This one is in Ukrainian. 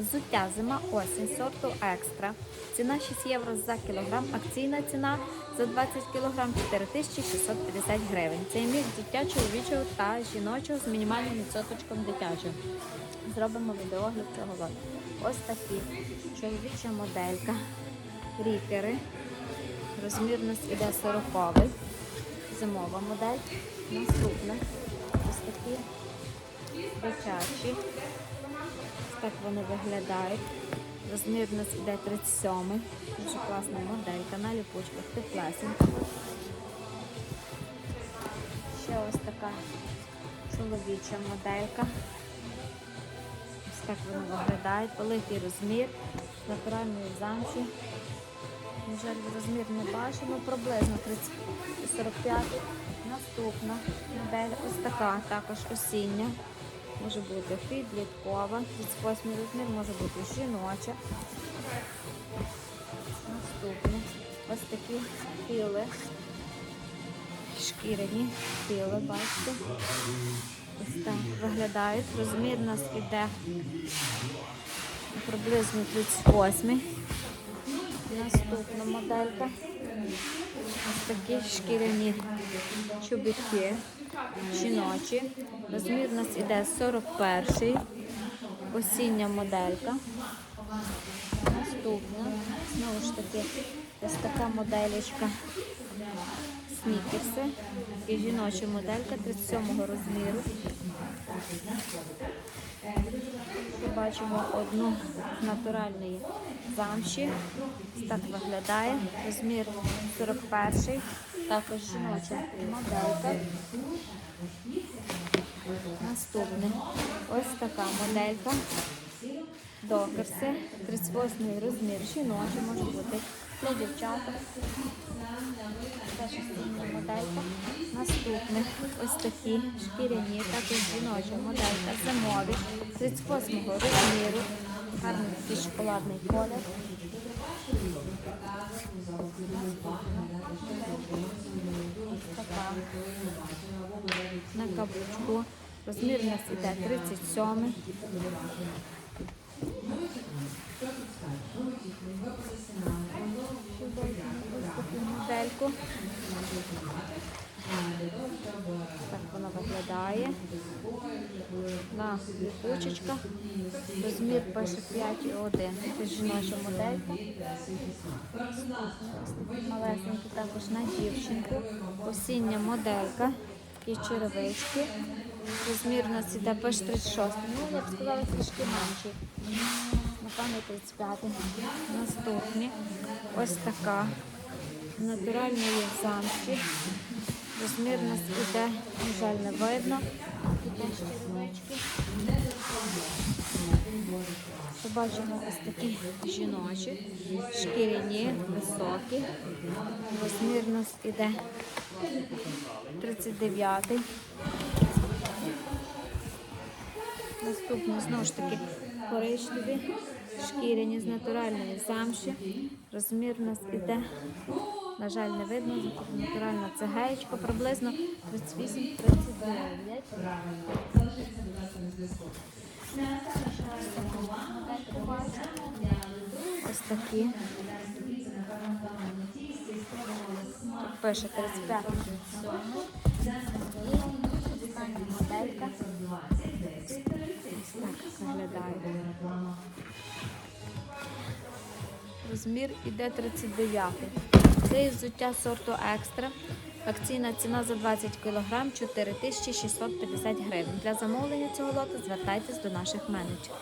Взуття зима осінь сорту екстра. Ціна 6 євро за кілограм. Акційна ціна за 20 кілограм 4650 гривень. Це міг взуття чоловічого та жіночого з мінімальним відсоточком дитячого. Зробимо відеогляд цього лоту. Ось такі чоловіча моделька. Рікери. Розмір у нас іде 40 Зимова модель. Наступна. Ось такі дитячі. Ось так вони виглядають. Розмір у нас іде 37 Дуже класна моделька на ліпучках, теплесенька. Ще ось така чоловіча моделька. Ось так вони виглядають. Великий розмір, натуральної замші. На жаль, розмір не бачимо, приблизно 30 45. Наступна модель ось така, також осіння. Може бути підліткова, 38 розмір, може бути жіноча. Наступні ось такі піли, шкіряні піли, бачите. Ось так виглядають. Розмір у нас іде приблизно 38. Наступна моделька. Ось такі шкіряні чобітки жіночі. Розмір у нас іде 41 осіння моделька. Наступна, знову ж таки, ось така моделечка снікерси. І жіноча моделька 37 розміру. Бачимо одну натуральної замші. Так виглядає. Розмір 41 також жіноча моделька. Наступне. Ось така моделька. Докерси. 38 розмір жіночий, може бути для дівчаток. Моделька. Наступне ось такі шкіряні, також жіноча моделька, зимові, 38 розміру. Гарний такий шоколадний колір. На каблучку. Розмір у нас іде 37. Виглядає. На ліпучечка. Розмір пише 5,1. Це жіноча моделька. Малесенькі також на дівчинку. Осіння моделька. Такі черевички. Розмір у нас іде пише 36. Ну, я б сказала, трішки менший. Напевно, 35. Наступні. Ось така. Натуральної замші. Розмір нас іде, на жаль, не видно. Побачимо ось такі жіночі, шкіряні, високі. Розмір нас іде 39-й. Наступні знову ж таки коричневі, шкіряні з натуральної замші. Розмір у нас іде, на жаль, не видно, натуральна цегаєчка, приблизно 38-39. Ось такі. Тут пише 35 моделька. Ось так виглядає. Розмір іде 39. Це із взуття сорту екстра. Акційна ціна за 20 кг 4650 гривень. Для замовлення цього лоту звертайтесь до наших менеджерів.